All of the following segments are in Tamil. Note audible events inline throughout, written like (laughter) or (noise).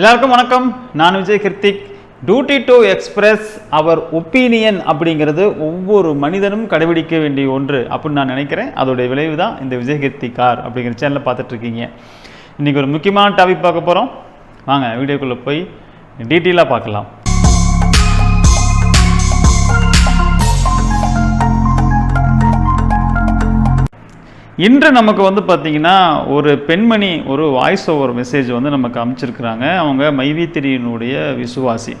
எல்லாருக்கும் வணக்கம். நான் Vijay Krithik. Duty to express our opinion அப்படிங்கிறது ஒவ்வொரு மனிதனும் கடைபிடிக்க வேண்டிய ஒன்று அப்படின்னு நான் நினைக்கிறேன். அதோடைய விளைவு தான் இந்த விஜய் கிருத்திக் கார் அப்படிங்கிற சேனலை பார்த்துட்ருக்கீங்க. இன்றைக்கி ஒரு முக்கியமான டாபிக் பார்க்க போகிறோம் வாங்க வீடியோக்குள்ளே போய் டீட்டெயிலாக பார்க்கலாம். இன்று நமக்கு வந்து பார்த்திங்கன்னா ஒரு பெண்மணி ஒரு வாய்ஸ் ஓவர் மெசேஜ் வந்து நமக்கு அமைச்சிருக்கிறாங்க. அவங்க மைவித்திரியினுடைய விசுவாசி.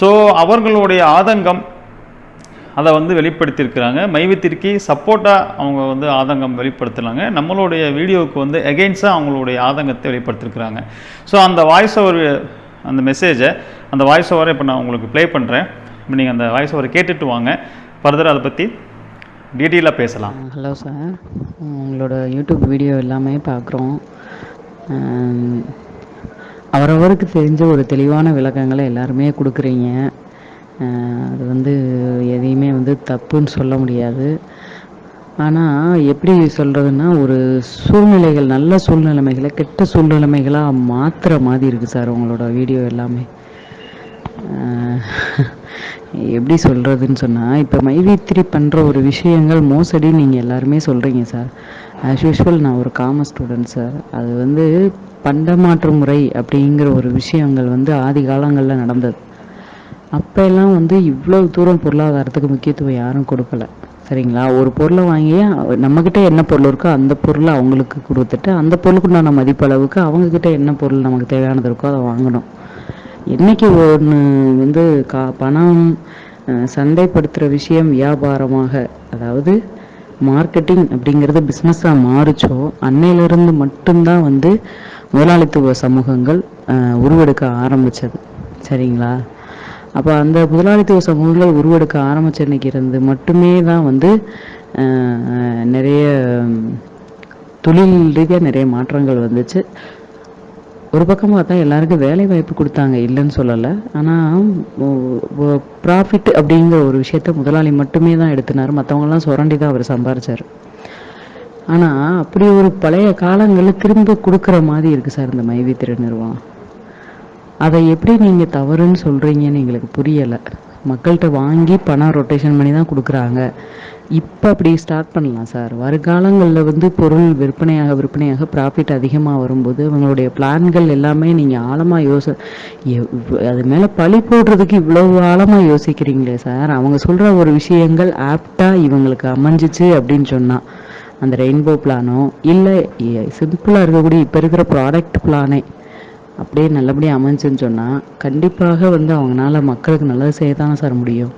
ஸோ அவர்களுடைய ஆதங்கம் அதை வந்து வெளிப்படுத்தியிருக்கிறாங்க. மைவித்திற்கு சப்போர்ட்டாக அவங்க வந்து ஆதங்கம் வெளிப்படுத்துனாங்க நம்மளுடைய வீடியோவுக்கு வந்து எகெயின்ஸ்டாக அவங்களுடைய ஆதங்கத்தை வெளிப்படுத்திருக்கிறாங்க ஸோ அந்த வாய்ஸ் ஓவர் அந்த மெசேஜை அந்த வாய்ஸ் ஓவரை இப்போ நான் உங்களுக்கு ப்ளே பண்ணுறேன் இப்போ நீங்கள் அந்த வாய்ஸ் ஓவரை கேட்டுட்டு வாங்க. ஃபர்தர் அதை பற்றி டீட்டெயிலாக பேசலாம். Hello sir. உங்களோட யூடியூப் வீடியோ எல்லாமே பார்க்குறோம். அவரவருக்கு தெரிஞ்ச ஒரு தெளிவான விளக்கங்களை எல்லாருமே கொடுக்குறீங்க. அது வந்து எதையுமே வந்து தப்புன்னு சொல்ல முடியாது. ஆனால் எப்படி சொல்கிறதுன்னா ஒரு சூழ்நிலைகள் நல்ல சூழ்நிலைமைகளை கெட்ட சூழ்நிலைமைகளாக மாற்றுற மாதிரி இருக்குது சார் உங்களோட வீடியோ எல்லாமே. எப்படி சொல்கிறதுன்னு சொன்னால் இப்போ மைவித்திரி பண்ணுற ஒரு விஷயங்கள் மோசடி நீங்கள் எல்லாருமே சொல்கிறீங்க சார். ஆஸ் யூஷுவல் நான் ஒரு காமர்ஸ் ஸ்டூடெண்ட் சார். அது வந்து பண்டமாற்று முறை அப்படிங்கிற ஒரு விஷயங்கள் வந்து ஆதி காலங்களில் நடந்தது. அப்போ எல்லாம் வந்து இவ்வளோ தூரம் பொருளாதாரத்துக்கு முக்கியத்துவம் யாரும் கொடுக்கல. சரிங்களா? ஒரு பொருளை வாங்கி நம்மக்கிட்ட என்ன பொருள் இருக்கோ அந்த பொருளை அவங்களுக்கு கொடுத்துட்டு அந்த பொருளுக்குண்டான மதிப்பளவுக்கு அவங்கக்கிட்ட என்ன பொருள் நமக்கு தேவையானது இருக்கோ அதை வாங்கணும். என்னைக்கு ஒன்று வந்து கா பணம் சந்தைப்படுத்துகிற விஷயம் வியாபாரமாக அதாவது மார்க்கெட்டிங் அப்படிங்கிறது பிஸ்னஸாக மாறுச்சோ அன்னையிலிருந்து மட்டும்தான் வந்து முதலாளித்துவ சமூகங்கள் உருவெடுக்க ஆரம்பித்தது சரிங்களா? அப்போ அந்த முதலாளித்துவ சமூகங்கள் உருவெடுக்க ஆரம்பித்த அன்னைக்கு இருந்து மட்டுமே தான் வந்து நிறைய தொழில் ரீதியாக நிறைய மாற்றங்கள் வந்துச்சு. ஒரு பக்கம் பார்த்தா எல்லாருக்கும் வேலை வாய்ப்பு கொடுத்தாங்க இல்லைன்னு சொல்லலை. ஆனால் ப்ராஃபிட் அப்படிங்கிற ஒரு விஷயத்த முதலாளி மட்டுமே தான் எடுத்தினார். மற்றவங்கலாம் சுரண்டி தான் அவர் சம்பாரிச்சார். ஆனால் அப்படி ஒரு பழைய காலங்களில் திரும்ப கொடுக்குற மாதிரி இருக்குது சார் இந்த மைவி நிறுவனம். அதை எப்படி நீங்கள் தவறுன்னு சொல்கிறீங்கன்னு எங்களுக்கு புரியலை. மக்கள்கிட்ட வாங்கி பணம் ரொட்டேஷன் பண்ணி தான் கொடுக்குறாங்க. இப்போ அப்படி ஸ்டார்ட் பண்ணலாம் சார். வருங்காலங்களில் வந்து பொருள் விற்பனையாக விற்பனையாக ப்ராஃபிட் அதிகமாக வரும்போது அவங்களுடைய பிளான்கள் எல்லாமே நீங்கள் ஆழமாக யோச அது மேலே பழி போடுறதுக்கு இவ்வளோ ஆழமாக யோசிக்கிறீங்களே சார். அவங்க சொல்கிற ஒரு விஷயங்கள் ஆப்டாக இவங்களுக்கு அமைஞ்சிச்சு அப்படின்னு சொன்னால் அந்த ரெயின்போ பிளானோ இல்லை சிம்பிளாக இருக்கக்கூடிய இப்போ இருக்கிற ப்ராடக்ட் பிளானே அப்படியே நல்லபடியாக அமைஞ்சுன்னு சொன்னால் கண்டிப்பாக வந்து அவங்களால மக்களுக்கு நல்லது செய்ய தானே சார் முடியும்.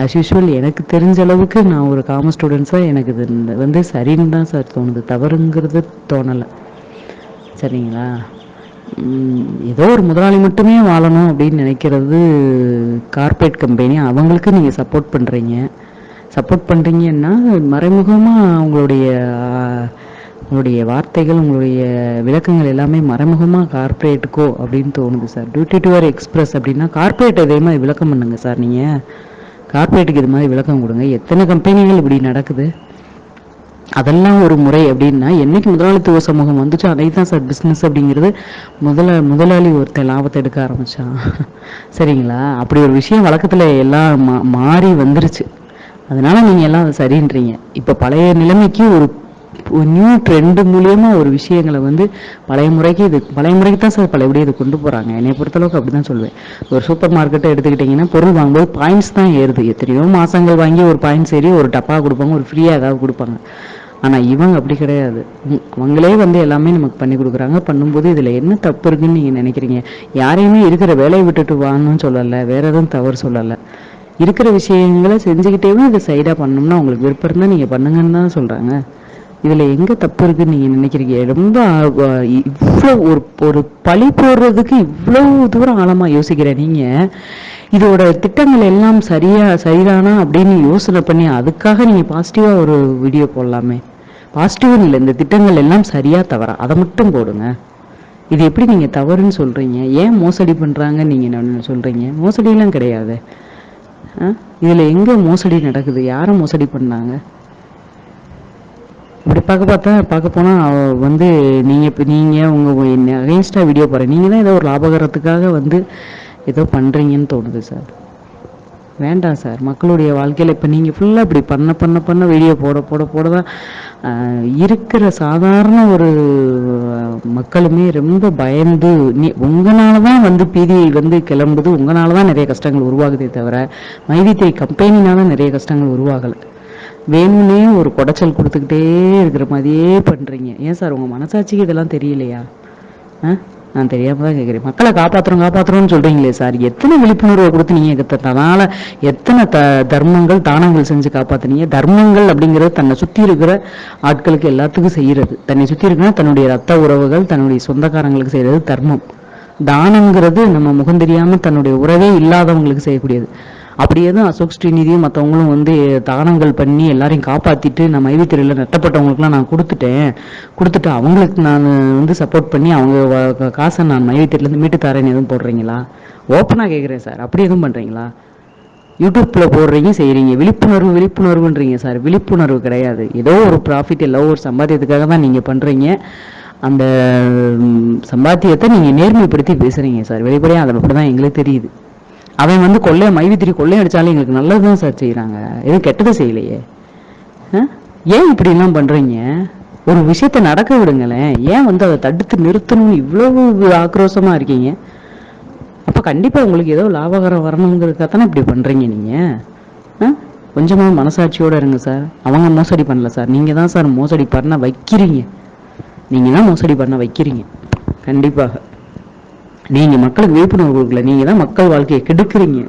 ஆஸ் யூஷுவல் எனக்கு தெரிஞ்ச அளவுக்கு நான் ஒரு காமர்ஸ் ஸ்டூடெண்ட்ஸாக எனக்கு இது இந்த வந்து சரின்னு தான் சார் தோணுது. தவறுங்கிறது தோணலை. சரிங்களா? ஏதோ ஒரு முதலாளி மட்டுமே வாழணும் அப்படின்னு நினைக்கிறது கார்ப்பரேட் கம்பெனி அவங்களுக்கு நீங்கள் சப்போர்ட் பண்ணுறீங்க சப்போர்ட் பண்ணுறீங்கன்னா மறைமுகமாக அவங்களுடைய உங்களுடைய வார்த்தைகள் உங்களுடைய விளக்கங்கள் எல்லாமே மறைமுகமாக கார்ப்பரேட்டுக்கோ அப்படின்னு தோணுது சார் டியூட்டி டு டுவர் எக்ஸ்பிரஸ் அப்படின்னா கார்ப்பரேட் இதே மாதிரி விளக்கம் பண்ணுங்க சார் நீங்கள் கார்ப்பரேட்டுக்கு இது மாதிரி விளக்கம் கொடுங்க. எத்தனை கம்பெனிகள் இப்படி நடக்குது? அதெல்லாம் ஒரு முறை அப்படின்னா என்னைக்கு முதலாளித்துவ சமூகம் வந்துச்சு அன்னைக்கு தான் சார் பிஸ்னஸ் அப்படிங்கிறது முதல முதலாளி ஒருத்தன் லாபத்தை எடுக்க ஆரம்பிச்சான். (laughs) சரிங்களா? அப்படி ஒரு விஷயம் வழக்கத்தில் எல்லாம் மா மாறி வந்துருச்சு. அதனால நீங்கள் எல்லாம் அதை சரின்றீங்க. இப்போ பழைய நிலைமைக்கு ஒரு நியூ ட்ரெண்டு மூலியமாக ஒரு விஷயங்களை வந்து பழைய முறைக்கு இது பழைய முறைக்கு தான் சார் பழையபடி இது கொண்டு போகிறாங்க என்னை பொறுத்தளவுக்கு அப்படி தான் சொல்லுவேன் ஒரு சூப்பர் மார்க்கெட்டை எடுத்துக்கிட்டிங்கன்னா பொருள் வாங்கும்போது பாயிண்ட்ஸ் தான் ஏறுது. எத்தனையோ மாதங்கள் வாங்கி ஒரு பாயிண்ட்ஸ் ஏறி ஒரு டப்பா கொடுப்பாங்க ஒரு ஃப்ரீயாக ஏதாவது கொடுப்பாங்க. ஆனால் இவங்க அப்படி கிடையாது. அவங்களே வந்து எல்லாமே நமக்கு பண்ணி கொடுக்குறாங்க. பண்ணும்போது இதில் என்ன தப்பு இருக்குன்னு நீங்கள் நினைக்கிறீங்க? யாரையுமே இருக்கிற வேலையை விட்டுட்டு வாங்கணும்னு சொல்லலை. வேற எதுவும் தவறு சொல்லலை. இருக்கிற விஷயங்களை செஞ்சுக்கிட்டேவும் இதை சைடாக பண்ணோம்னா உங்களுக்கு விருப்பம் இருந்தால் நீங்கள் பண்ணுங்கன்னு தான் சொல்கிறாங்க இதில் எங்கே தப்பு இருக்குன்னு நீங்கள் நினைக்கிறீங்க? ரொம்ப இவ்வளோ ஒரு ஒரு பழி போடுறதுக்கு இவ்வளோ தூரம் ஆழமாக யோசிக்கிற நீங்கள் இதோட திட்டங்கள் எல்லாம் சரியாக சரிதானா அப்படின்னு யோசனை பண்ணி அதுக்காக நீங்கள் பாசிட்டிவாக ஒரு வீடியோ போடலாமே. பாசிட்டிவ்னு இல்லை இந்த திட்டங்கள் எல்லாம் சரியாக தவறா? அதை மட்டும் போடுங்க. இது எப்படி நீங்கள் தவறுன்னு சொல்கிறீங்க ஏன் மோசடி பண்ணுறாங்கன்னு நீங்கள் சொல்கிறீங்க மோசடியெல்லாம் கிடையாது. இதில் எங்கே மோசடி நடக்குது? யாரை மோசடி பண்ணாங்க? பார்க்க பார்த்தா பார்க்க போனால் வந்து நீங்கள் இப்போ நீங்கள் உங்கள் அகேன்ஸ்டாக வீடியோ போகிறேன் நீங்கள் தான் ஏதோ ஒரு லாபகரத்துக்காக வந்து ஏதோ பண்ணுறீங்கன்னு தோணுது சார் வேண்டாம் சார் மக்களுடைய வாழ்க்கையில் இப்போ நீங்கள் ஃபுல்லாக இப்படி பண்ண பண்ண பண்ண வீடியோ போட போட போட தான் இருக்கிற சாதாரண ஒரு மக்களுமே ரொம்ப பயந்து நீ உங்களால் தான் வந்து பீதி வந்து கிளம்புது உங்களால் தான் நிறைய கஷ்டங்கள் உருவாகுதே தவிர மைவித்திரி கம்பெனினால நிறைய கஷ்டங்கள் உருவாகலை. வேணும்னே ஒரு குடைச்சல் கொடுத்துக்கிட்டே இருக்கிற மாதிரியே பண்ணுறீங்க ஏன் சார் உங்கள் மனசாட்சிக்கு இதெல்லாம் தெரியலையா? ஆ? நான் தெரியாமல் தான் கேட்குறேன் மக்களை காப்பாற்றுறோம் காப்பாற்றுறோம்னு சொல்கிறீங்களே சார். எத்தனை விழிப்புணர்வை கொடுத்து நீங்கள் அதனால் எத்தனை த தர்மங்கள் தானங்கள் செஞ்சு காப்பாற்றுனீங்க தர்மங்கள் அப்படிங்கிறது தன்னை சுற்றி இருக்கிற ஆட்களுக்கு எல்லாத்துக்கும் செய்கிறது தன்னை சுற்றி இருக்கிற தன்னுடைய ரத்த உறவுகள் தன்னுடைய சொந்தக்காரங்களுக்கு செய்கிறது தர்மம். தானங்கிறது நம்ம முகம் தெரியாமல் தன்னுடைய உறவே இல்லாதவங்களுக்கு செய்யக்கூடியது. அப்படியே தான் அசோக் ஸ்ரீநிதியும் மற்றவங்களும் வந்து தானங்கள் பண்ணி எல்லாரையும் காப்பாற்றிட்டு நான் மைவித்திரையில் நட்டப்பட்டவங்களுக்குலாம் நான் கொடுத்துட்டேன். கொடுத்துட்டு அவங்களுக்கு நான் வந்து சப்போர்ட் பண்ணி அவங்க காசை நான் மைவித்திரிலேருந்து மீட்டு தரேன்னு எதுவும் போடுறீங்களா? ஓப்பனாக கேட்குறேன் சார். அப்படி எதுவும் பண்ணுறீங்களா யூடியூப்பில் போடுறீங்க செய்கிறீங்க விழிப்புணர்வு விழிப்புணர்வுன்றீங்க சார். விழிப்புணர்வு கிடையாது. ஏதோ ஒரு ப்ராஃபிட் இல்லை ஒரு சம்பாத்தியத்துக்காக தான் நீங்கள் பண்ணுறீங்க அந்த சம்பாத்தியத்தை நீங்கள் நேர்மைப்படுத்தி பேசுகிறீங்க சார். வெளிப்படையாக அதில் அப்படி தான் எங்களுக்கு தெரியுது. அவன் வந்து கொள்ளை மைவித்திரி கொள்ளை அடித்தாலும் எங்களுக்கு நல்லது தான் சார் செய்கிறாங்க எதுவும் கெட்டதை செய்யலையே. ஆ? ஏன் இப்படிலாம் பண்ணுறீங்க ஒரு விஷயத்தை நடக்க விடுங்களேன். ஏன் வந்து அதை தடுத்து நிறுத்தணும்னு இவ்வளவு ஆக்ரோஷமாக இருக்கீங்க? அப்போ கண்டிப்பாக உங்களுக்கு ஏதோ லாபகரம் வரணுங்கிறதுக்காக தானே இப்படி பண்ணுறீங்க நீங்கள் கொஞ்சமாக மனசாட்சியோடு இருங்க சார் அவங்க மோசடி பண்ணல சார் நீங்கள் தான் சார் மோசடி பண்ண வைக்கிறீங்க. நீங்கள் தான் மோசடி பண்ண வைக்கிறீங்க. கண்டிப்பாக. நீங்கள் மக்களுக்கு விழிப்புணர்வு கொடுக்கல. நீங்கள் தான் மக்கள் வாழ்க்கையை கெடுக்குறீங்க.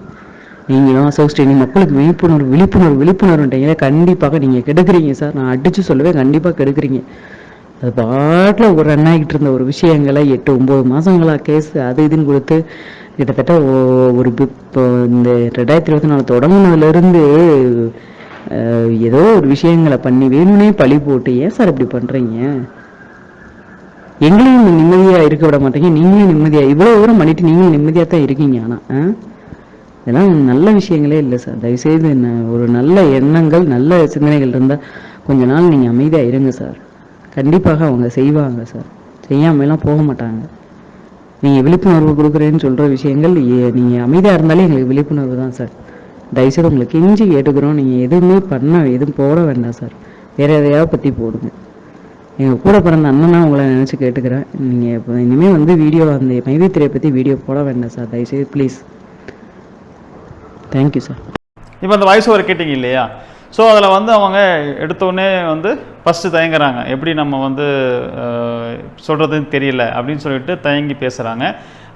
நீங்கள் தான் அசோக் மக்களுக்கு விழிப்புணர்வு விழிப்புணர்வு விழிப்புணர்வுன்றீங்களே கண்டிப்பாக நீங்கள் கெடுக்குறீங்க சார். நான் அடித்து சொல்லவே கண்டிப்பாக கெடுக்குறீங்க. அது பாட்டில் ஒரு ரன் ஆகிட்டு இருந்த ஒரு விஷயங்களை எட்டு ஒம்பது மாதங்களா கேஸ் அது இதுன்னு கொடுத்து கிட்டத்தட்ட ஒரு இப்போ இந்த ரெண்டாயிரத்தி இருபத்தி நாலு தொடங்கினதுலேருந்து ஏதோ ஒரு விஷயங்களை பண்ணி வேணும்னே பழி போட்டு ஏன் சார் இப்படி பண்ணுறீங்க எங்களையும் நிம்மதியாக இருக்க விட மாட்டீங்க. நீங்களும் நிம்மதியாக இவ்வளோ தூரம் பண்ணிட்டு நீங்களும் நிம்மதியாக தான் இருக்கீங்க ஆனால் இதெல்லாம் நல்ல விஷயங்களே இல்லை சார் தயவுசெய்து என்ன ஒரு நல்ல எண்ணங்கள் நல்ல சிந்தனைகள் இருந்தால் கொஞ்ச நாள் நீங்கள் அமைதியாக இருங்க சார் கண்டிப்பாக அவங்க செய்வாங்க சார் செய்யாமலாம் போக மாட்டாங்க. நீங்கள் விழிப்புணர்வு கொடுக்குறேன்னு சொல்கிற விஷயங்கள் நீங்கள் அமைதியாக இருந்தாலே எங்களுக்கு விழிப்புணர்வு தான் சார் தயவுசெய்து உங்களுக்கு கெஞ்சி கேட்டுக்கிறோம். நீங்கள் எதுவுமே பண்ண எதுவும் போட வேண்டாம் சார் வேறு எதையாவது பற்றி போடுங்க. எங்கள் கூட பிறந்த அண்ணனா உங்களை நினச்சி கேட்டுக்கிறேன் நீங்கள் இப்போ இனிமேல் வந்து வீடியோ அந்த மைவித்திரையை பற்றி வீடியோ போட வேண்டாம் சார். தயவுசெய்து ப்ளீஸ் தேங்க்யூ சார் இப்போ அந்த வாய்ஸ் ஓவர் கேட்டிங்க இல்லையா? ஸோ அதில் வந்து அவங்க எடுத்தோடனே வந்து ஃபஸ்ட்டு தயங்குறாங்க. எப்படி நம்ம வந்து சொல்கிறதுன்னு தெரியல அப்படின்னு சொல்லிட்டு தயங்கி பேசுகிறாங்க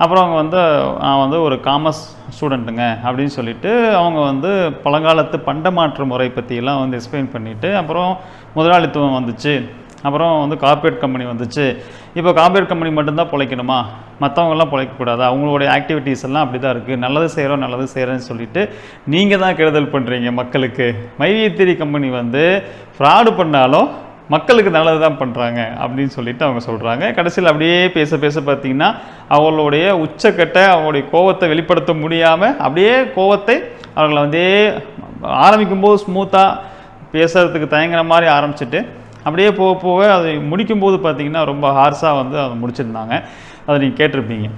அப்புறம் அவங்க வந்து நான் வந்து ஒரு காமர்ஸ் ஸ்டூடெண்ட்டுங்க அப்படின்னு சொல்லிட்டு அவங்க வந்து பழங்காலத்து பண்டமாற்று முறை பற்றியெல்லாம் வந்து எக்ஸ்பிளைன் பண்ணிவிட்டு அப்புறம் முதலாளித்துவம் வந்துச்சு. அப்புறம் வந்து கார்ப்பரேட் கம்பெனி வந்துச்சு. இப்போ கார்ப்பரேட் கம்பெனி மட்டும்தான் பிழைக்கணுமா? மற்றவங்கெல்லாம் பிழைக்கக்கூடாது? அவங்களுடைய ஆக்டிவிட்டீஸ் எல்லாம் அப்படி தான் இருக்குது நல்லது செய்கிறோம் நல்லது செய்கிறேன்னு சொல்லிட்டு நீங்கள் தான் கெடுதல் பண்ணுறீங்க மக்களுக்கு. மைவியத்திரி கம்பெனி வந்து ஃப்ராடு பண்ணாலும் மக்களுக்கு நல்லது தான் பண்ணுறாங்க அப்படின்னு சொல்லிட்டு அவங்க சொல்கிறாங்க கடைசியில் அப்படியே பேச பேச பார்த்தீங்கன்னா அவர்களுடைய உச்சக்கட்ட அவங்களுடைய கோவத்தை வெளிப்படுத்த முடியாமல் அப்படியே கோவத்தை அவர்களை வந்து ஆரம்பிக்கும்போது ஸ்மூத்தாக பேசுகிறதுக்கு தயங்குற மாதிரி ஆரம்பிச்சிட்டு அப்படியே போக போக அதை முடிக்கும்போது பார்த்தீங்கன்னா ரொம்ப ஹார்ஸாக வந்து அதை முடிச்சிருந்தாங்க. அதை நீங்கள் கேட்டிருப்பீங்க.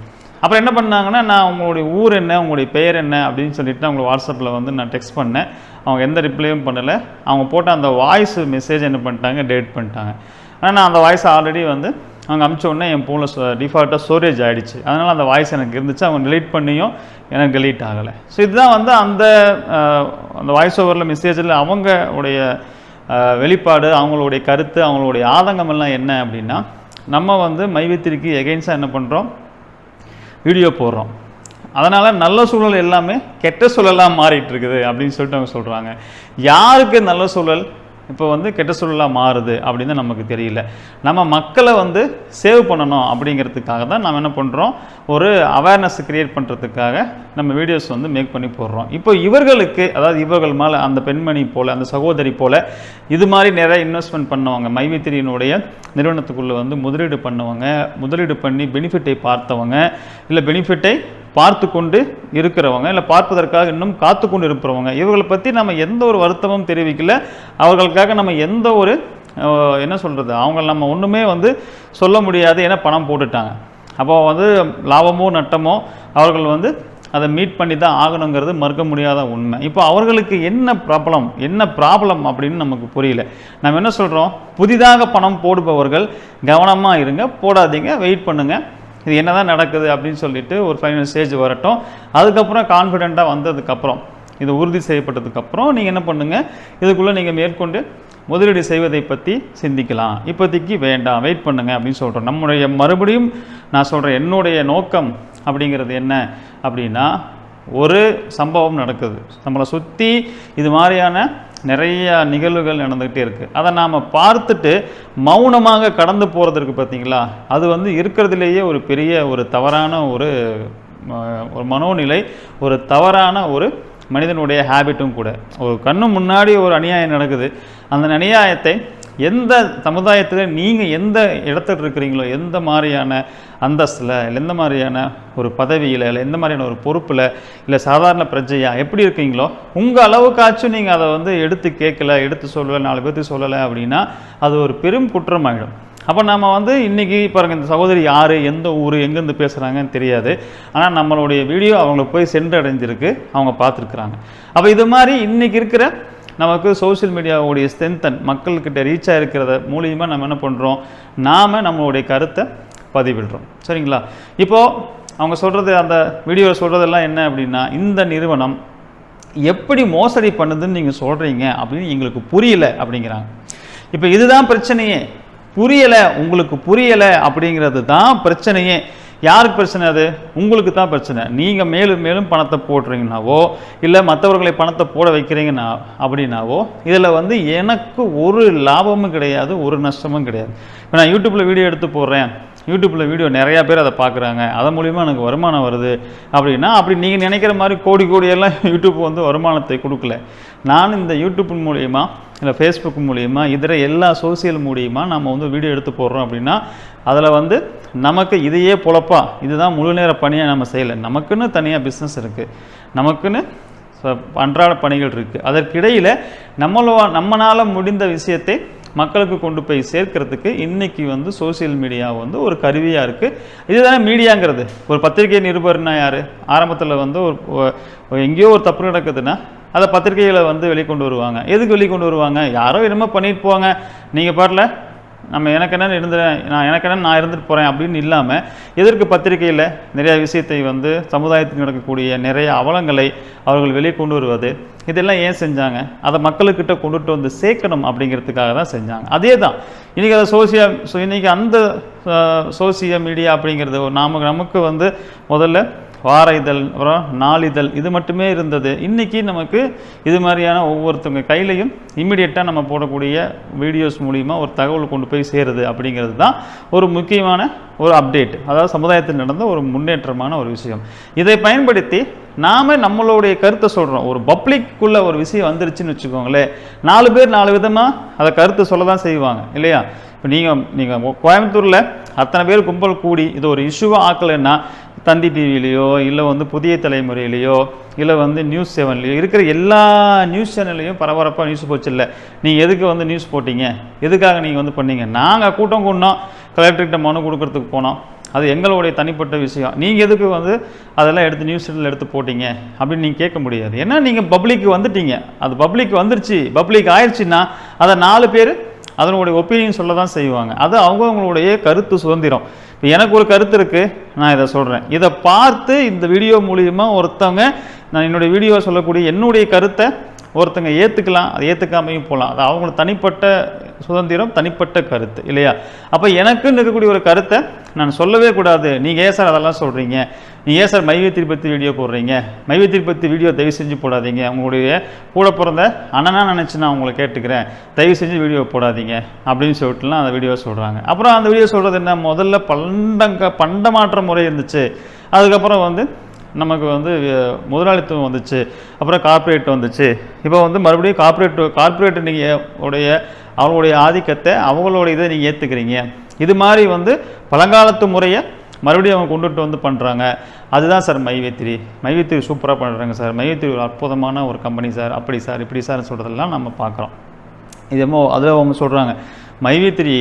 அப்புறம் என்ன பண்ணாங்கன்னா நான் உங்களுடைய ஊர் என்ன உங்களுடைய பெயர் என்ன அப்படின்னு சொல்லிட்டு நான் உங்களுக்கு வாட்ஸ்அப்பில் வந்து நான் டெக்ஸ்ட் பண்ணேன். அவங்க எந்த ரிப்ளையும் பண்ணலை. அவங்க போட்ட அந்த வாய்ஸ் மெசேஜ் என்ன பண்ணிட்டாங்க டேட் பண்ணிட்டாங்க. ஆனால் நான் அந்த வாய்ஸ் ஆல்ரெடி வந்து அவங்க அமிச்ச உடனே என் ஃபோனில் டிஃபால்ட்டாக ஸ்டோரேஜ் ஆகிடுச்சு அதனால் அந்த வாய்ஸ் எனக்கு இருந்துச்சு. அவங்க டிலீட் பண்ணியும் எனக்கு டெலீட் ஆகலை. ஸோ இதுதான் வந்து அந்த அந்த வாய்ஸ் ஓவரில் மெசேஜில் அவங்க உடைய வெளிப்பாடு அவங்களுடைய கருத்து அவங்களுடைய ஆதங்கம் எல்லாம் என்ன அப்படின்னா நம்ம வந்து மைவித்திரிக்கு எகெயின்ஸாக என்ன பண்ணுறோம் வீடியோ போடுறோம். அதனால் நல்ல சூழல் எல்லாமே கெட்ட சூழலாக மாறிட்டு இருக்குது அப்படின்னு சொல்லிட்டு அவங்க சொல்கிறாங்க யாருக்கு நல்ல சூழல்? இப்போ வந்து கெட்ட சூழலாக மாறுது அப்படின்னு நமக்கு தெரியல. நம்ம மக்களை வந்து சேவ் பண்ணணும் அப்படிங்கிறதுக்காக தான் நம்ம என்ன பண்ணுறோம் ஒரு அவேர்னஸ் க்ரியேட் பண்ணுறதுக்காக நம்ம வீடியோஸ் வந்து மேக் பண்ணி போடுறோம். இப்போ இவர்களுக்கு அதாவது இவர்கள் மேலே அந்த பெண்மணி போல் அந்த சகோதரி போல் இது மாதிரி நிறைய இன்வெஸ்ட்மெண்ட் பண்ணவங்க மைவித்திரியினுடைய நிறுவனத்துக்குள்ளே வந்து முதலீடு பண்ணவங்க முதலீடு பண்ணி பெனிஃபிட்டை பார்த்தவங்க இல்லை பெனிஃபிட்டை பார்த்து கொண்டு இருக்கிறவங்க இல்லை பார்ப்பதற்காக இன்னும் காத்து கொண்டு இருப்பவங்க இவர்களை பற்றி நம்ம எந்த ஒரு வருத்தமும் தெரிவிக்கல. அவர்களுக்காக நம்ம எந்த ஒரு என்ன சொல்கிறது அவங்க நம்ம ஒன்றுமே வந்து சொல்ல முடியாது ஏன்னா பணம் போட்டுட்டாங்க. அப்போ வந்து லாபமோ நட்டமோ அவர்கள் வந்து அதை மீட் பண்ணி தான் ஆகணுங்கிறது மறுக்க முடியாத உண்மை. இப்போ அவர்களுக்கு என்ன ப்ராப்ளம் என்ன ப்ராப்ளம் அப்படின்னு நமக்கு புரியல. நம்ம என்ன சொல்கிறோம் புதிதாக பணம் போடுபவர்கள் கவனமாக இருங்க போடாதீங்க வெயிட் பண்ணுங்கள் இது என்னதான் நடக்குது அப்படின்னு சொல்லிட்டு ஒரு ஃபைனல் ஸ்டேஜ் வரட்டும். அதுக்கப்புறம் கான்ஃபிடெண்ட்டாக வந்ததுக்கப்புறம் இது உறுதி செய்யப்பட்டதுக்கப்புறம் நீங்கள் என்ன பண்ணுங்கள் இதுக்குள்ளே நீங்கள் மேற்கொண்டு முதலீடு செய்வதை பற்றி சிந்திக்கலாம். இப்போதைக்கு வேண்டாம் வெயிட் பண்ணுங்க அப்படின்னு சொல்கிறோம் நம்முடைய மறுபடியும் நான் சொல்கிறேன் என்னுடைய நோக்கம் அப்படிங்கிறது என்ன அப்படின்னா ஒரு சம்பவம் நடக்குது. நம்மளை சுற்றி இது மாதிரியான நிறைய நிகழ்வுகள் நடந்துக்கிட்டே இருக்குது அதை நாம் பார்த்துட்டு மௌனமாக கடந்து போகிறதுக்கு பார்த்தீங்களா அது வந்து இருக்கிறதுலேயே ஒரு பெரிய ஒரு தவறான ஒரு ஒரு மனோநிலை ஒரு தவறான ஒரு மனிதனுடைய ஹேபிட்டும் கூட. ஒரு கண்ணு முன்னாடி ஒரு அநியாயம் நடக்குது. அந்த அநியாயத்தை எந்த சமுதாயத்தில் நீங்கள் எந்த இடத்துல இருக்கிறீங்களோ எந்த மாதிரியான அந்தஸ்தில் இல்லை எந்த மாதிரியான ஒரு பதவியில் இல்லை எந்த மாதிரியான ஒரு பொறுப்பில் இல்லை சாதாரண பிரஜையாக எப்படி இருக்கீங்களோ உங்கள் அளவுக்காச்சும் நீங்கள் அதை வந்து எடுத்து கேட்கல எடுத்து சொல்லலை நாலு பேர்த்து சொல்லலை அப்படின்னா அது ஒரு பெரும் குற்றமாயிடும். அப்போ நம்ம வந்து இன்றைக்கி பாருங்க இந்த சகோதரி யார் எந்த ஊர் எங்கேருந்து பேசுகிறாங்கன்னு தெரியாது. ஆனால் நம்மளுடைய வீடியோ அவங்களுக்கு போய் சென்றடைஞ்சிருக்கு அவங்க பார்த்துருக்குறாங்க. அப்போ இது மாதிரி இன்றைக்கி இருக்கிற நமக்கு சோஷியல் மீடியாவுடைய ஸ்ட்ரென்த்தன் மக்கள்கிட்ட ரீச் ஆகிருக்கிறத மூலியமாக நம்ம என்ன பண்ணுறோம் நாம் நம்மளுடைய கருத்தை பதிவிடுறோம். சரிங்களா? இப்போது அவங்க சொல்கிறது அந்த வீடியோவில் சொல்கிறதெல்லாம் என்ன அப்படின்னா இந்த நிறுவனம் எப்படி மோசடி பண்ணுதுன்னு நீங்கள் சொல்கிறீங்க அப்படின்னு எங்களுக்கு புரியல அப்படிங்கிறாங்க. இப்போ இதுதான் பிரச்சனையே. புரியலை உங்களுக்கு புரியலை அப்படிங்கிறது தான் பிரச்சனையே. யாருக்கு பிரச்சனை அது? உங்களுக்கு தான் பிரச்சனை. நீங்கள் மேலும் மேலும் பணத்தை போடுறீங்கனாவோ இல்லை மற்றவர்களை பணத்தை போட வைக்கிறீங்கன்னா அப்படின்னாவோ இதில் வந்து எனக்கு ஒரு லாபமும் கிடையாது ஒரு நஷ்டமும் கிடையாது. இப்போ நான் யூடியூப்பில் வீடியோ எடுத்து போடுறேன். யூடியூப்பில் வீடியோ நிறையா பேர் அதை பார்க்குறாங்க. அதன் மூலிமா எனக்கு வருமானம் வருது. அப்படின்னா அப்படி நீங்கள் நினைக்கிற மாதிரி கோடி கோடியெல்லாம் (laughs) யூடியூப் வந்து வருமானத்தை கொடுக்கல. நான் இந்த யூடியூப் மூலிமா இல்லை ஃபேஸ்புக் மூலிமா இதர எல்லா சோசியல் மூலியமாக நம்ம வந்து வீடியோ எடுத்து போடுறோம் அப்படின்னா அதில் வந்து நமக்கு இதையே பொழப்பா. இதுதான் முழு நேர பணியாக நம்ம செய்யலை. நமக்குன்னு தனியாக பிஸ்னஸ் இருக்குது நமக்குன்னு அன்றாட பணிகள் இருக்குது அதற்கிடையில் நம்மளோ நம்மளால் முடிந்த விஷயத்தை மக்களுக்கு கொண்டு போய் சேர்க்கறதுக்கு இன்னைக்கு வந்து சோஷியல் மீடியா வந்து ஒரு கருவியாக இருக்குது இதுதானே மீடியாங்கிறது ஒரு பத்திரிகை நிருபர்னா யார்? ஆரம்பத்தில் வந்து ஒரு ஒரு- எங்கேயோ ஒரு தப்பு நடக்குதுன்னா அதை பத்திரிகைகளை வந்து வெளிக்கொண்டு வருவாங்க. எதுக்கு வெளிக்கொண்டு வருவாங்க? யாரோ என்னமோ பண்ணிட்டு போவாங்க. நீங்கள் பாட்டில் நம்ம எனக்கு என்ன இருந்துறேன் நான் எனக்கு என்ன நான் இருந்துட்டு போகிறேன் அப்படின்னு இல்லாமல் எதற்கு பத்திரிகையில் நிறைய விஷயத்தை வந்து சமுதாயத்தில் நடக்கக்கூடிய நிறைய அவலங்களை அவர்கள் வெளியே கொண்டு வருவது இதெல்லாம் ஏன் செஞ்சாங்க? அதை மக்களுக்கிட்ட கொண்டுட்டு வந்து சேர்க்கணும் அப்படிங்கிறதுக்காக தான் செஞ்சாங்க. அதே தான் இன்றைக்கி அதை சோசியல் ஸோ இன்றைக்கி அந்த சோசியல் மீடியா அப்படிங்கிறது ஒரு நாம நமக்கு வந்து முதல்ல வார இதழ் அப்புறம் நாளிதழ் இது மட்டுமே இருந்தது. இன்றைக்கி நமக்கு இது மாதிரியான ஒவ்வொருத்தவங்க கையிலையும் இம்மிடியட்டாக நம்ம போடக்கூடிய வீடியோஸ் மூலிமா ஒரு தகவல் கொண்டு போய் சேருது அப்படிங்கிறது தான் ஒரு முக்கியமான ஒரு அப்டேட் அதாவது சமுதாயத்தில் நடந்த ஒரு முன்னேற்றமான ஒரு விஷயம். இதை பயன்படுத்தி நாம் நம்மளுடைய கருத்தை சொல்கிறோம் ஒரு பப்ளிக்குள்ளே ஒரு விஷயம் வந்துருச்சுன்னு வச்சுக்கோங்களேன் நாலு பேர் நாலு விதமாக அதை கருத்து சொல்ல தான் செய்வாங்க இல்லையா? இப்போ நீங்கள் நீங்கள் கோயம்புத்தூரில் அத்தனை பேர் கும்பல் கூடி இது ஒரு இஷ்யூவாக ஆக்கலைன்னா தந்தி டிவிலேயோ இல்லை வந்து புதிய தலைமுறையிலையோ இல்லை வந்து நியூஸ் செவன்லேயோ இருக்கிற எல்லா நியூஸ் சேனல்லையும் பரபரப்பாக நியூஸ் போச்சு இல்லை. நீங்கள் எதுக்கு வந்து நியூஸ் போட்டீங்க? எதுக்காக நீங்கள் வந்து பண்ணீங்க? நாங்கள் கூட்டம் கூடினோம். கலெக்டர்கிட்ட மனு கொடுக்கறதுக்கு போனோம். அது எங்களுடைய தனிப்பட்ட விஷயம். நீங்கள் எதுக்கு வந்து அதெல்லாம் எடுத்து நியூஸ் சேனல் எடுத்து போட்டீங்க? அப்படின்னு நீங்கள் கேட்க முடியாது. ஏன்னா நீங்கள் பப்ளிக்கு வந்துட்டீங்க. அது பப்ளிக் வந்துருச்சு. பப்ளிக் ஆயிடுச்சுன்னா அதை நாலு பேர் அதனுடைய ஒப்பீனியன் சொல்ல தான் செய்வாங்க. அது அவங்கவுங்களுடைய கருத்து சுதந்திரம். இப்போ எனக்கு ஒரு கருத்து இருக்குது நான் இதை சொல்கிறேன் இதை பார்த்து இந்த வீடியோ மூலியமா ஒருத்தவங்க நான் என்னுடைய வீடியோ சொல்லக்கூடிய என்னுடைய கருத்தை ஒருத்தங்க ஏற்றுக்கலாம் அதை ஏற்றுக்காமையும் போகலாம் அது அவங்களுக்கு தனிப்பட்ட சுதந்திரம் தனிப்பட்ட கருத்து இல்லையா? அப்போ எனக்குன்னு இருக்கக்கூடிய ஒரு கருத்தை நான் சொல்லவே கூடாது. நீங்கள் ஏன் சார் அதெல்லாம் சொல்கிறீங்க நீங்கள் ஏன் சார் மைவேத்திரி திருப்பத்தி வீடியோ போடுறீங்க? மைவேத்திரி பற்றி வீடியோ தயவு செஞ்சு போடாதீங்க. உங்களுடைய கூட பிறந்த அண்ணனா நினச்சி நான் உங்களை கேட்டுக்கிறேன். தயவு செஞ்சு வீடியோ போடாதீங்க. அப்படின்னு சொல்லிட்டுலாம் அந்த வீடியோ சொல்கிறாங்க அப்புறம் அந்த வீடியோ சொல்கிறது என்ன? முதல்ல பண்டங்க பண்டமாற்ற முறை இருந்துச்சு. அதுக்கப்புறம் வந்து நமக்கு வந்து முதலாளித்துவம் வந்துச்சு அப்புறம் கார்ப்பரேட் வந்துச்சு. இப்போ வந்து மறுபடியும் கார்ப்பரேட் கார்ப்பரேட் நீங்கள் உடைய அவங்களுடைய ஆதிக்கத்தை அவங்களோட இதை நீங்கள் ஏற்றுக்கிறீங்க இது மாதிரி வந்து பழங்காலத்து முறையை மறுபடியும் அவங்க கொண்டுட்டு வந்து பண்ணுறாங்க அதுதான் சார் மைவேத்திரி. மைவேத்திரி சூப்பராக பண்ணுறாங்க சார். மைவேத்திரி ஒரு அற்புதமான ஒரு கம்பெனி சார். அப்படி சார் இப்படி சார் சொல்கிறதெல்லாம் நம்ம பார்க்குறோம் இதேமோ அதில் அவங்க சொல்கிறாங்க மைவேத்திரி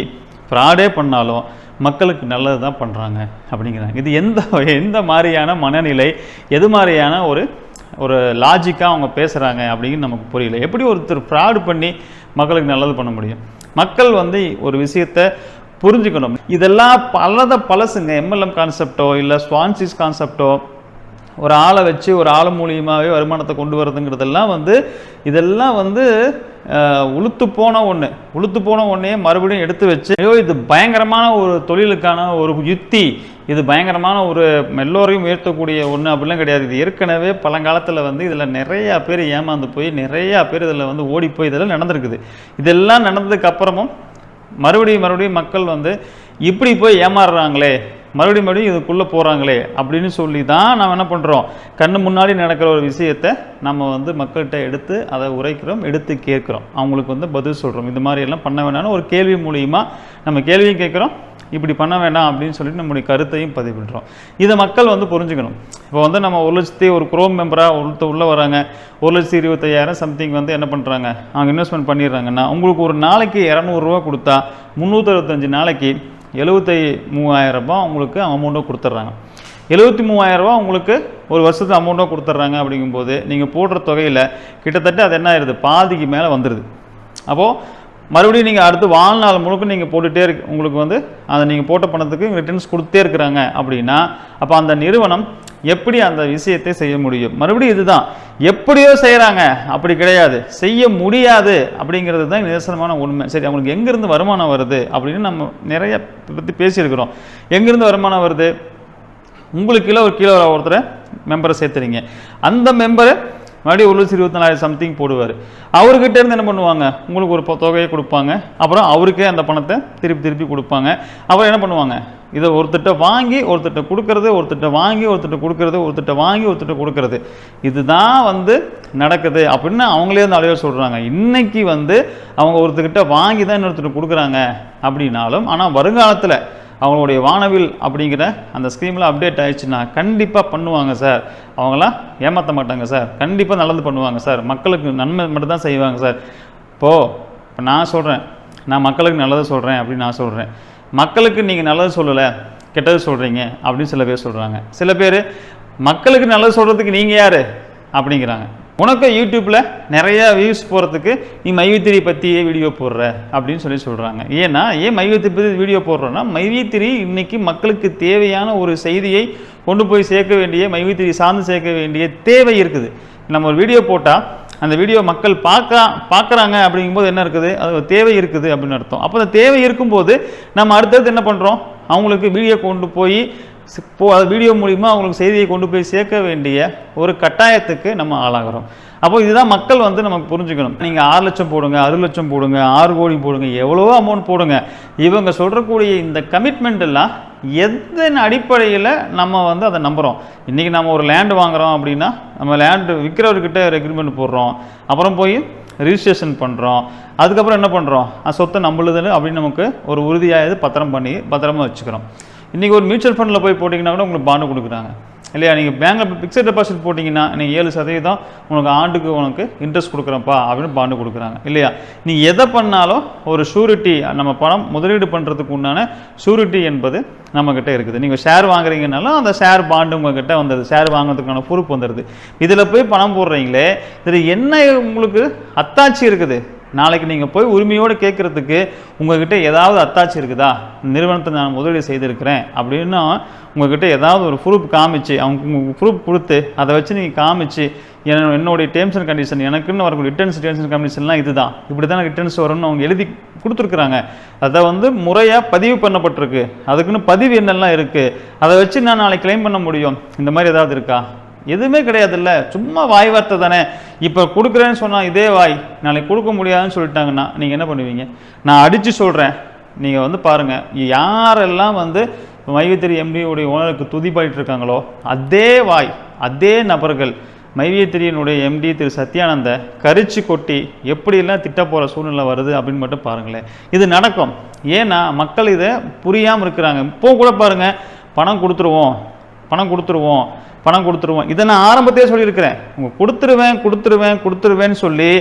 ஃப்ராடே பண்ணாலும் மக்களுக்கு நல்லது தான் பண்ணுறாங்க அப்படிங்கிறாங்க. இது எந்த எந்த மாதிரியான மனநிலை எது மாதிரியான ஒரு ஒரு லாஜிக்காக அவங்க பேசுகிறாங்க அப்படின்னு நமக்கு புரியல. எப்படி ஒருத்தர் ஃப்ராடு பண்ணி மக்களுக்கு நல்லது பண்ண முடியும்? மக்கள் வந்து ஒரு விஷயத்தை புரிஞ்சுக்கணும். இதெல்லாம் பலத பழசுங்க. எம்எல்எம் கான்செப்டோ இல்லை ஸ்வான்சிஸ் கான்செப்டோ ஒரு ஆளை வச்சு ஒரு ஆள் மூலியமாகவே வருமானத்தை கொண்டு வரதுங்கிறதெல்லாம் வந்து இதெல்லாம் வந்து உளுத்து போன ஒன்று உளுத்து போன ஒன்றையே மறுபடியும் எடுத்து வச்சு ஐயோ இது பயங்கரமான ஒரு தொழிலுக்கான ஒரு யுக்தி இது பயங்கரமான ஒரு எல்லோரையும் உயர்த்தக்கூடிய ஒன்று அப்படிலாம் கிடையாது. இது ஏற்கனவே பழங்காலத்தில் வந்து இதில் நிறையா பேர் ஏமாந்து போய் நிறையா பேர் இதில் வந்து ஓடி போய் இதெல்லாம் நடந்திருக்குது. இதெல்லாம் நடந்ததுக்கு அப்புறமும் மறுபடியும் மறுபடியும் மக்கள் வந்து இப்படி போய் ஏமாறுறாங்களே மறுபடியும் மறுபடியும் இதுக்குள்ளே போகிறாங்களே அப்படின்னு சொல்லி தான் நம்ம என்ன பண்ணுறோம் கண்ணு முன்னாடி நடக்கிற ஒரு விஷயத்தை நம்ம வந்து மக்கள்கிட்ட எடுத்து அதை உரைக்கிறோம் எடுத்து கேட்குறோம். அவங்களுக்கு வந்து பதில் சொல்கிறோம் இது மாதிரி எல்லாம் பண்ண வேணாம்னு ஒரு கேள்வி மூலியமாக நம்ம கேள்வியும் கேட்குறோம். இப்படி பண்ண வேண்டாம் அப்படின்னு சொல்லிட்டு நம்முடைய கருத்தையும் பதிவிடுறோம். இதை மக்கள் வந்து புரிஞ்சுக்கணும். இப்போ வந்து நம்ம ஒரு லட்சத்தி ஒரு குரோம் மெம்பராக ஒருத்தர் உள்ளே வராங்க. ஒரு லட்சத்தி இருபத்தையாயிரம் சம்திங் வந்து என்ன பண்ணுறாங்க அவங்க இன்வெஸ்ட்மெண்ட் பண்ணிடுறாங்கன்னா உங்களுக்கு ஒரு நாளைக்கு இரநூறுவா கொடுத்தா முந்நூற்றறுபத்தஞ்சு நாளைக்கு எழுபத்தி மூவாயிரரூபா உங்களுக்கு அமௌண்ட்டை கொடுத்துட்றாங்க. எழுபத்தி மூவாயிரரூபா உங்களுக்கு ஒரு வருஷத்துக்கு அமௌண்ட்டாக கொடுத்துட்றாங்க அப்படிங்கும்போது நீங்கள் போடுற தொகையில் கிட்டத்தட்ட அது என்ன ஆயிடுது? பாதிக்கு மேலே வந்துடுது அப்போது மறுபடியும் நீங்கள் அடுத்து வாழ்நாள் முழுக்க நீங்கள் போட்டுகிட்டே இருக்கு உங்களுக்கு வந்து அதை நீங்கள் போட்ட பணத்துக்கு ரிட்டர்ன்ஸ் கொடுத்தே இருக்கிறாங்க அப்படின்னா அப்போ அந்த நிறுவனம் எப்படி அந்த விஷயத்தை செய்ய முடியும்? மறுபடியும் இதுதான். எப்படியோ செய்கிறாங்க அப்படி கிடையாது. செய்ய முடியாது அப்படிங்கிறது தான் நிதர்சனமான உண்மை. சரி அவங்களுக்கு எங்கேருந்து வருமானம் வருது அப்படின்னு நம்ம நிறைய பற்றி பேசியிருக்கிறோம். எங்கேருந்து வருமானம் வருது? உங்களுக்கு கீழே ஒரு கீழே ஒருத்தரை மெம்பரை சேர்த்துறீங்க. அந்த மெம்பரை மறுபடியும் ஒரு லட்சம் இருபத்தி நாலாயிரம் சம்திங் போடுவார். அவர்கிட்ட இருந்து என்ன பண்ணுவாங்க? உங்களுக்கு ஒரு தொகையை கொடுப்பாங்க. அப்புறம் அவருக்கே அந்த பணத்தை திருப்பி திருப்பி கொடுப்பாங்க. அப்புறம் என்ன பண்ணுவாங்க? இதை ஒருத்திட்ட வாங்கி ஒருத்திட்ட கொடுக்கறது ஒருத்திட்ட வாங்கி ஒருத்திட்ட கொடுக்கறது ஒருத்தட்ட வாங்கி ஒருத்திட்ட கொடுக்கறது. இதுதான் வந்து நடக்குது அப்படின்னு அவங்களே அந்த அலைய சொல்கிறாங்க இன்னைக்கு வந்து அவங்க ஒருத்தர்கிட்ட வாங்கி தான் இன்னொருத்தர் கொடுக்குறாங்க அப்படின்னாலும் ஆனால் வருங்காலத்தில் அவங்களுடைய வானவில் அப்படிங்கிற அந்த ஸ்கீமில் அப்டேட் ஆயிடுச்சுன்னா கண்டிப்பாக பண்ணுவாங்க சார் அவங்களாம் ஏமாற்ற மாட்டாங்க சார் கண்டிப்பாக நல்லது பண்ணுவாங்க சார் மக்களுக்கு நன்மை மட்டும் தான் செய்வாங்க சார் இப்போது இப்போ நான் சொல்கிறேன் நான் மக்களுக்கு நல்லது சொல்கிறேன் அப்படின்னு நான் சொல்கிறேன் மக்களுக்கு நீங்கள் நல்லது சொல்லலை கெட்டது சொல்கிறீங்க அப்படின்னு சில பேர் சொல்கிறாங்க சில பேர் மக்களுக்கு நல்லது சொல்கிறதுக்கு நீங்கள் யார்? அப்படிங்கிறாங்க. உனக்கு யூடியூப்பில் நிறைய வியூஸ் போகிறதுக்கு நீ மைவித்திரி பற்றியே வீடியோ போடுற அப்படின்னு சொல்லி சொல்கிறாங்க ஏன்னா ஏன் மைவித்திரி பற்றி வீடியோ போடுறோன்னா மைவித்திரி இன்றைக்கி மக்களுக்கு தேவையான ஒரு செய்தியை கொண்டு போய் சேர்க்க வேண்டிய மைவித்திரி சார்ந்து சேர்க்க வேண்டிய தேவை இருக்குது. நம்ம ஒரு வீடியோ போட்டால் அந்த வீடியோ மக்கள் பார்க்க பார்க்குறாங்க அப்படிங்கும்போது என்ன இருக்குது? அது ஒரு தேவை இருக்குது அப்படின்னு அர்த்தம். அப்போ அந்த தேவை இருக்கும்போது நம்ம அடுத்தடுத்து என்ன பண்ணுறோம் அவங்களுக்கு வீடியோ கொண்டு போய் போ அது வீடியோ மூலிமா அவங்களுக்கு செய்தியை கொண்டு போய் சேர்க்க வேண்டிய ஒரு கட்டாயத்துக்கு நம்ம ஆளாகிறோம். அப்போ இதுதான் மக்கள் வந்து நமக்கு புரிஞ்சுக்கணும். நீங்கள் ஆறு லட்சம் போடுங்க அறு லட்சம் போடுங்க ஆறு கோடி போடுங்க எவ்வளவோ அமௌண்ட் போடுங்க. இவங்க சொல்கிறக்கூடிய இந்த கமிட்மெண்ட் எல்லாம் எதன் அடிப்படையில் நம்ம வந்து அதை நம்புகிறோம் இன்றைக்கி நம்ம ஒரு லேண்டு வாங்குகிறோம் அப்படின்னா நம்ம லேண்டு விற்கிறவர்கிட்ட ரெக்ரிமெண்ட் போடுறோம். அப்புறம் போய் ரிஜிஸ்ட்ரேஷன் பண்ணுறோம் அதுக்கப்புறம் என்ன பண்ணுறோம் சொத்தை நம்மளுதுன்னு அப்படின்னு நமக்கு ஒரு உறுதியாக பத்திரம் பண்ணி பத்திரமா வச்சுக்கிறோம். இன்றைக்கி ஒரு மியூச்சுவல் ஃபண்டில் போய் போட்டிங்கன்னா கூட உங்களுக்கு பாண்டு கொடுக்குறாங்க. இல்லையா? நீங்கள் பேங்க்கில் ஃபிக்ஸட் டெபாசிட் போட்டிங்கன்னா நீங்கள் ஏழு சதவீதம் உனக்கு ஆண்டுக்கு உனக்கு இன்ட்ரெஸ்ட் கொடுக்குறப்பா அப்படின்னு பாண்டு கொடுக்குறாங்க. இல்லையா? நீ எதை பண்ணாலும் ஒரு ஷூரிட்டி நம்ம பணம் முதலீடு பண்ணுறதுக்கு உண்டான ஷூரிட்டி என்பது நம்மக்கிட்ட இருக்குது. நீங்கள் ஷேர் வாங்குறீங்கனாலும் அந்த ஷேர் பாண்டு உங்ககிட்ட வந்தது ஷேர் வாங்குறதுக்கான பொறுப்பு வந்துடுது இதில் போய் பணம் போடுறீங்களே இதில் என்ன உங்களுக்கு அத்தாட்சி இருக்குது? நாளைக்கு நீங்கள் போய் உரிமையோடு கேட்குறதுக்கு உங்கள்கிட்ட ஏதாவது அத்தாச்சி இருக்குதா? நிறுவனத்தை நான் முதலீடு செய்திருக்கிறேன் அப்படின்னா உங்கள்கிட்ட ஏதாவது ஒரு ப்ரூஃப் காமிச்சு அவங்க உங்களுக்கு ப்ரூஃப் கொடுத்து அதை வச்சு நீங்கள் காமிச்சு என்ன என்னுடைய டேர்ம்ஸ் அண்ட் கண்டிஷன் எனக்குன்னு வரக்கூடிய ரிட்டர்ன்ஸ் டேர்ம்ஸ் அண்ட் கண்டிஷன்லாம் இதுதான். இப்படி தான் ரிட்டர்ன்ஸ் வரும்னு அவங்க எழுதி கொடுத்துருக்குறாங்க. அதை வந்து முறையாக பதிவு பண்ணப்பட்டிருக்கு. அதுக்குன்னு பதிவு என்னெல்லாம் இருக்குது அதை வச்சு நான் நாளைக்கு கிளைம் பண்ண முடியும். இந்த மாதிரி ஏதாவது இருக்கா? எதுவுமே கிடையாதுல்ல. சும்மா வாய் வார்த்தை தானே. இப்போ கொடுக்குறேன்னு சொன்னால் இதே வாய். நாளைக்கு கொடுக்க முடியாதுன்னு சொல்லிட்டாங்கன்னா நீங்கள் என்ன பண்ணுவீங்க? நான் அடித்து சொல்கிறேன் நீங்கள் வந்து பாருங்கள் யாரெல்லாம் வந்து மைவித்திரி எம்டியுடைய ஓனருக்கு துதி பாடிட்டு இருக்காங்களோ அதே வாய் அதே நபர்கள் மைவியத்திரியனுடைய எம்டி திரு சத்யானந்த கரிச்சு கொட்டி எப்படியெல்லாம் திட்ட போகிற சூழ்நிலை வருது அப்படின்னு மட்டும் பாருங்களேன். இது நடக்கும். ஏன்னா மக்கள் இதை புரியாமல் இருக்கிறாங்க. இப்போ கூட பாருங்கள் பணம் கொடுத்துருவோம். பணம் கொடுத்துருவோம். பணம் கொடுத்துருவோம். இதை நான் ஆரம்பத்தையே சொல்லியிருக்கிறேன். உங்க கொடுத்துருவேன் கொடுத்துருவேன் கொடுத்துருவேன்னு சொல்லி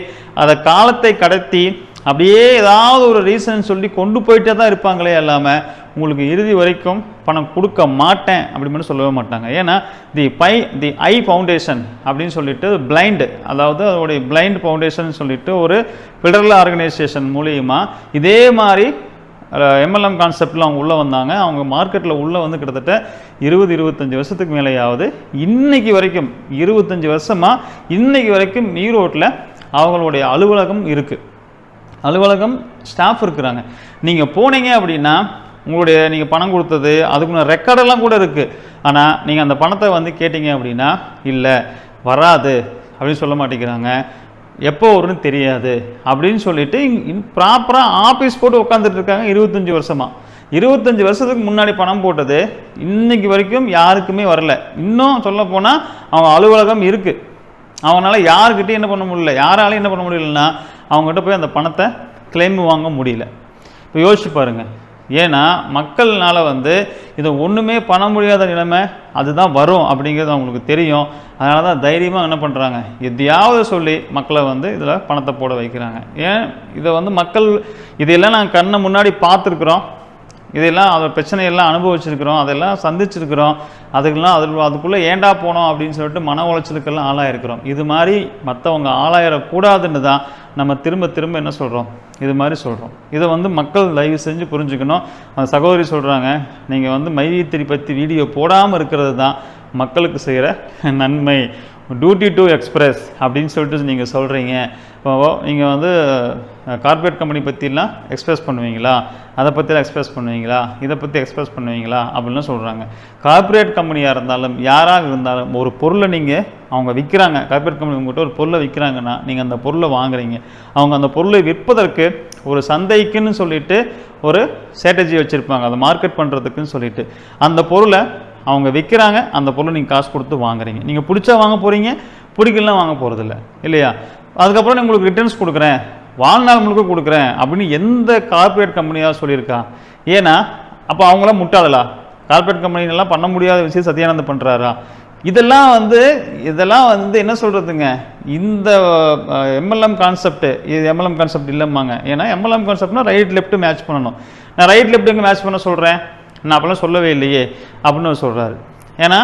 அதை காலத்தை கடத்தி அப்படியே ஏதாவது ஒரு ரீசன் சொல்லி கொண்டு போயிட்டே தான் இருப்பாங்களே இல்லாமல் உங்களுக்கு இறுதி வரைக்கும் பணம் கொடுக்க மாட்டேன் அப்படின்னு சொல்லவே மாட்டாங்க. ஏன்னா the by the I foundation அப்படின்னு சொல்லிட்டு பிளைண்டு அதாவது அதோடைய பிளைண்ட் ஃபவுண்டேஷன் சொல்லிட்டு ஒரு ஃபெடரல் ஆர்கனைசேஷன் மூலியமாக இதே மாதிரி எம்எல்எம் கான்செப்டில் அவங்க உள்ளே வந்தாங்க. அவங்க மார்க்கெட்டில் உள்ளே வந்து கிட்டத்தட்ட இருபது இருபத்தஞ்சி வருஷத்துக்கு மேலேயாவது இன்றைக்கி வரைக்கும் இருபத்தஞ்சி வருஷமாக இன்றைக்கி வரைக்கும் ஈரோட்டில் அவங்களுடைய அலுவலகம் இருக்குது அலுவலகம் ஸ்டாஃப் இருக்கிறாங்க. நீங்கள் போனீங்க அப்படின்னா உங்களுடைய நீங்கள் பணம் கொடுத்தது அதுக்குள்ள ரெக்கார்டெல்லாம் கூட இருக்குது ஆனால் நீங்கள் அந்த பணத்தை வந்து கேட்டிங்க அப்படின்னா இல்லை வராது. அப்படின்னு சொல்ல மாட்டேங்கிறாங்க. எப்போ வரும்னு தெரியாது அப்படின்னு சொல்லிட்டு ப்ராப்பராக ஆஃபீஸ் போட்டு உட்காந்துட்டு இருக்காங்க இருபத்தஞ்சி வருஷமாக இருபத்தஞ்சி வருஷத்துக்கு முன்னாடி பணம் போட்டது இன்னைக்கு வரைக்கும் யாருக்குமே வரல. இன்னும் சொல்ல போனால் அவங்க அலுவலகம் இருக்குது அவங்களால யாருக்கிட்டையும் என்ன பண்ண முடியல. யாராலையும் என்ன பண்ண முடியலன்னா அவங்ககிட்ட போய் அந்த பணத்தை கிளைம் வாங்க முடியல. இப்போ யோசிச்சு பாருங்கள் ஏன்னா மக்கள்னால் வந்து இதை ஒன்றுமே பண்ண முடியாத நிலைமை அதுதான் வரும் அப்படிங்கிறது அவங்களுக்கு தெரியும். அதனால தான் தைரியமாக என்ன பண்ணுறாங்க எதையாவது சொல்லி மக்களை வந்து இதில் பணத்தை போட வைக்கிறாங்க. ஏன்? இதை வந்து மக்கள் இதையெல்லாம் நாங்கள் கண்ணை முன்னாடி பார்த்துருக்குறோம். இதெல்லாம் அதோட பிரச்சனையெல்லாம் அனுபவிச்சிருக்கிறோம் அதெல்லாம் சந்திச்சிருக்கிறோம். அதுக்கெல்லாம் அது அதுக்குள்ளே ஏண்டா போனோம் அப்படின்னு சொல்லிட்டு மன உளைச்சலுக்கெல்லாம் ஆளாயிருக்கிறோம். இது மாதிரி மற்றவங்க ஆளாயிடக்கூடாதுன்னு தான் நம்ம திரும்ப திரும்ப என்ன சொல்கிறோம் இது மாதிரி சொல்கிறோம் இதை வந்து மக்கள் தயவு செஞ்சு புரிஞ்சுக்கணும். அந்த சகோதரி சொல்கிறாங்க நீங்கள் வந்து மைவீத்திரி பற்றி வீடியோ போடாமல் இருக்கிறது தான் மக்களுக்கு செய்கிற நன்மை. டியூட்டி டு எக்ஸ்பிரஸ் அப்படின்னு சொல்லிட்டு நீங்கள் சொல்கிறீங்க இப்போ நீங்கள் வந்து கார்ப்பரேட் கம்பெனி பற்றிலாம் எக்ஸ்பிரஸ் பண்ணுவீங்களா? அதை பற்றிலாம் எக்ஸ்பிரஸ் பண்ணுவீங்களா? இதை பற்றி எக்ஸ்பிரஸ் பண்ணுவீங்களா? அப்படின்லாம் சொல்கிறாங்க கார்ப்பரேட் கம்பெனியாக இருந்தாலும் யாராக இருந்தாலும் ஒரு பொருளை நீங்கள் அவங்க விற்கிறாங்க கார்ப்பரேட் கம்பெனி உங்கள்கிட்ட ஒரு பொருளை விற்கிறாங்கன்னா நீங்கள் அந்த பொருளை வாங்குறீங்க. அவங்க அந்த பொருளை விற்பதற்கு ஒரு சந்தைக்குன்னு சொல்லிட்டு ஒரு ஸ்ட்ராட்டஜி வச்சுருப்பாங்க. அதை மார்க்கெட் பண்ணுறதுக்குன்னு சொல்லிட்டு. அந்த பொருளை அவங்க விற்கிறாங்க அந்த பொருளை நீங்கள் காசு கொடுத்து வாங்குறீங்க. நீங்கள் பிடிச்சா வாங்க போகிறீங்க பிடிக்கலாம் வாங்க போகிறதில்ல இல்லையா? அதுக்கப்புறம் நான் உங்களுக்கு ரிட்டர்ன்ஸ் கொடுக்குறேன். வாழ்நாள் முழுக்க கொடுக்குறேன் அப்படின்னு எந்த கார்ப்பரேட் கம்பெனியாக சொல்லியிருக்கா? ஏன்னா அப்போ அவங்களாம் முட்டாளலா? கார்ப்பரேட் கம்பெனிலாம் பண்ண முடியாத விஷயம் சத்யானந்த் பண்ணுறாரா இதெல்லாம் வந்து இதெல்லாம் வந்து என்ன சொல்கிறதுங்க இந்த எம்எல்எம் கான்செப்ட் இது எம்எல்எம் கான்செப்ட் இல்லைம்மாங்க. ஏன்னா எம்எல்எம் கான்செப்ட்னா ரைட் லெஃப்ட்டு மேட்ச் பண்ணணும். நான் ரைட் லெஃப்ட் எங்கே மேட்ச் பண்ண சொல்கிறேன் நான் அப்போல்லாம் சொல்லவே இல்லையே அப்படின்னு அவர் சொல்கிறாரு ஏன்னா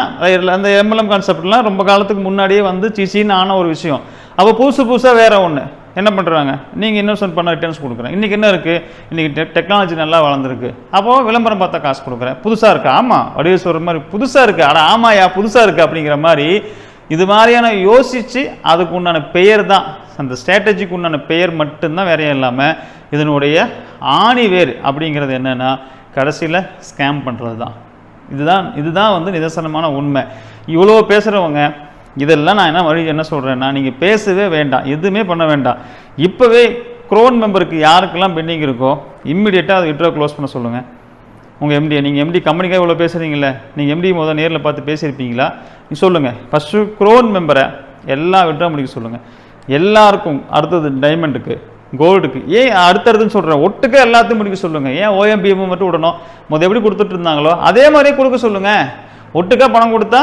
அந்த எம்எல்எம் கான்செப்ட்லாம் ரொம்ப காலத்துக்கு முன்னாடியே வந்து சிசின்னு ஆன ஒரு விஷயம். அப்போ புதுசு புதுசாக வேறு ஒன்று என்ன பண்ணுறாங்க நீங்கள் இன்வெஸ்ட்மெண்ட் பண்ண ரிட்டர்ன்ஸ் கொடுக்குறேன் இன்றைக்கி என்ன இருக்குது இன்றைக்கி டெக்னாலஜி நல்லா வளர்ந்துருக்கு. அப்போது விளம்பரம் பார்த்தா காசு கொடுக்குறேன். புதுசாக இருக்குது ஆமாம் வடிவேஸ்வரர் மாதிரி புதுசாக இருக்குது ஆனால் ஆமாயா புதுசாக இருக்குது அப்படிங்கிற மாதிரி இது மாதிரியான யோசித்து அதுக்கு உண்டான பெயர் தான். அந்த ஸ்ட்ராட்டஜிக்கு உண்டான பெயர் மட்டும்தான் வேறையும் இல்லாமல் இதனுடைய ஆணி வேர் அப்படிங்கிறது என்னென்னா கடைசியில் ஸ்கேம் பண்ணுறது தான் இதுதான் இதுதான் வந்து நிதர்சனமான உண்மை. இவ்வளோ பேசுகிறவங்க இதெல்லாம் நான் என்ன வழி என்ன சொல்கிறேன்னா நீங்கள் பேசவே வேண்டாம். எதுவுமே பண்ண வேண்டாம். இப்போவே க்ரோன் மெம்பருக்கு யாருக்கெல்லாம் பெண்டிங் இருக்கோ இம்மிடியேட்டாக அதை விட்ரோ க்ளோஸ் பண்ண சொல்லுங்கள் உங்கள் எம்டி நீங்கள் எம்டி கம்பெனிக்காக இவ்வளோ பேசுகிறீங்களே நீங்கள் எம்டி முதல் நேரில் பார்த்து பேசியிருப்பீங்களா? நீ சொல்லுங்கள் ஃபஸ்ட்டு க்ரோன் மெம்பரை எல்லாம் விட்ரா முடிக்க சொல்லுங்கள் எல்லாருக்கும் அடுத்தது டைமண்டுக்கு கோல்டுக்கு ஏன் அடுத்தடுத்துன்னு சொல்கிறேன் ஒட்டுக்க எல்லாத்தையும் முடிக்க சொல்லுங்கள் ஏன் ஓஎம்பிஎம் மட்டும் விடணும்? முதல் எப்படி கொடுத்துட்டு இருந்தாங்களோ அதே மாதிரியே கொடுக்க சொல்லுங்கள் ஒட்டுக்கா பணம் கொடுத்தா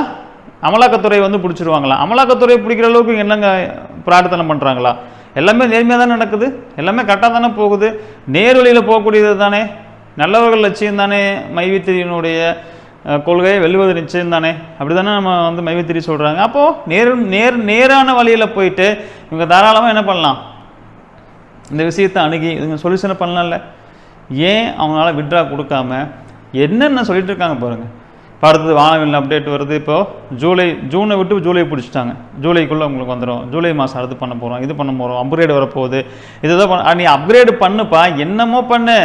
அமலாக்கத்துறை வந்து பிடிச்சிருவாங்களா? அமலாக்கத்துறை பிடிக்கிற அளவுக்கு என்னங்க பிரார்த்தனை பண்ணுறாங்களா எல்லாமே நேர்மையாக தானே நடக்குது? எல்லாமே கரெக்டாக தானே போகுது? நேர்வழியில் போகக்கூடியது தானே? நல்லவர்கள் லட்சியம் தானே மைவித்திரியினுடைய கொள்கையை வெல்லுவது நிச்சயம் தானே? அப்படி தானே நம்ம வந்து மைவித்திரி சொல்கிறாங்க அப்போது நேர் நேர் நேரான வழியில் போயிட்டு இவங்க தாராளமாக என்ன பண்ணலாம்? இந்த விஷயத்தை அணுகி இவங்க சொல்யூஷனை பண்ணலாம்ல. ஏன் அவங்களால விட்ரா கொடுக்காம? என்னென்ன சொல்லிட்டு இருக்காங்க பாருங்கள் இப்போ அடுத்தது வானவில் அப்டேட் வருது. இப்போ ஜூலை ஜூனை விட்டு ஜூலை பிடிச்சிட்டாங்க. ஜூலைக்குள்ளே உங்களுக்கு வந்துடும் ஜூலை மாதம் அடுத்து பண்ண போகிறோம் இது பண்ண போகிறோம் அப்கிரேடு வரப்போகுது. இதுதான் பண்ண நீ அப்கிரேடு பண்ணுப்பா. என்னமோ பண்ணு.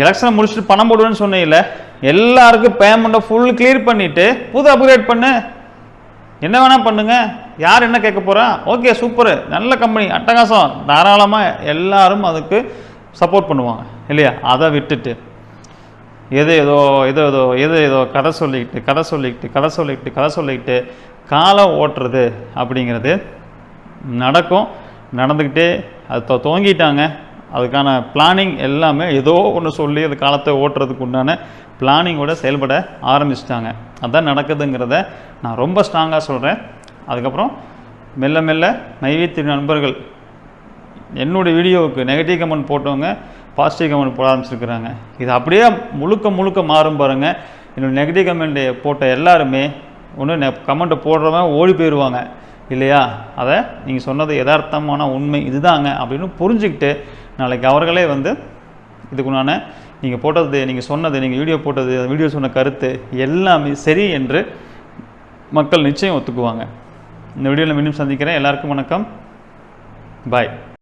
எலெக்ஷனை முடிச்சுட்டு பணம் போடுவேன்னு சொன்னீங்கல்ல எல்லாருக்கும் பேமெண்ட்டை ஃபுல் கிளியர் பண்ணிவிட்டு புது அப்கிரேட் பண்ணு. என்ன வேணால் பண்ணுங்க. யார் என்ன கேட்க போகிறா ஓகே சூப்பரு நல்ல கம்பெனி அட்டகாசம். தாராளமாக எல்லாரும் அதுக்கு சப்போர்ட் பண்ணுவாங்க. இல்லையா? அதை விட்டுட்டு. எது ஏதோ ஏதோ ஏதோ எது ஏதோ கதை சொல்லிக்கிட்டு கதை சொல்லிக்கிட்டு கதை சொல்லிக்கிட்டு கதை சொல்லிக்கிட்டு காலம் ஓட்டுறது அப்படிங்கிறது நடக்கும். நடந்துக்கிட்டே அது தொ- அதுக்கான பிளானிங் எல்லாமே ஏதோ ஒன்று சொல்லி அது காலத்தை ஓட்டுறதுக்கு உண்டான பிளானிங்கோட செயல்பட ஆரம்பிச்சிட்டாங்க. அதான் நடக்குதுங்கிறத நான் ரொம்ப ஸ்ட்ராங்காக சொல்கிறேன் அதுக்கப்புறம் மெல்ல மெல்ல நைவேத்திய நண்பர்கள் என்னுடைய வீடியோவுக்கு நெகட்டிவ் கமெண்ட் போட்டவங்க பாசிட்டிவ் கமெண்ட் போட ஆரம்பிச்சிருக்கிறாங்க. இது அப்படியே முழுக்க முழுக்க மாறும் பாருங்கள் என்னோடய நெகட்டிவ் கமெண்ட் போட்ட எல்லாருமே ஒன்று கமெண்ட்டை போடுறவன் ஓடி போயிடுவாங்க இல்லையா? அதை நீங்கள் சொன்னது யதார்த்தமான உண்மை இதுதாங்க அப்படின்னு புரிஞ்சுக்கிட்டு நாளைக்கு அவர்களே வந்து இதுக்குண்டான நீங்கள் போட்டது நீங்கள் சொன்னது நீங்கள் வீடியோ போட்டது வீடியோ சொன்ன கருத்து எல்லாமே சரி என்று மக்கள் நிச்சயம் ஒத்துக்குவாங்க. இந்த வீடியோவில் மீண்டும் சந்திக்கிறேன். எல்லாருக்கும் வணக்கம். பாய்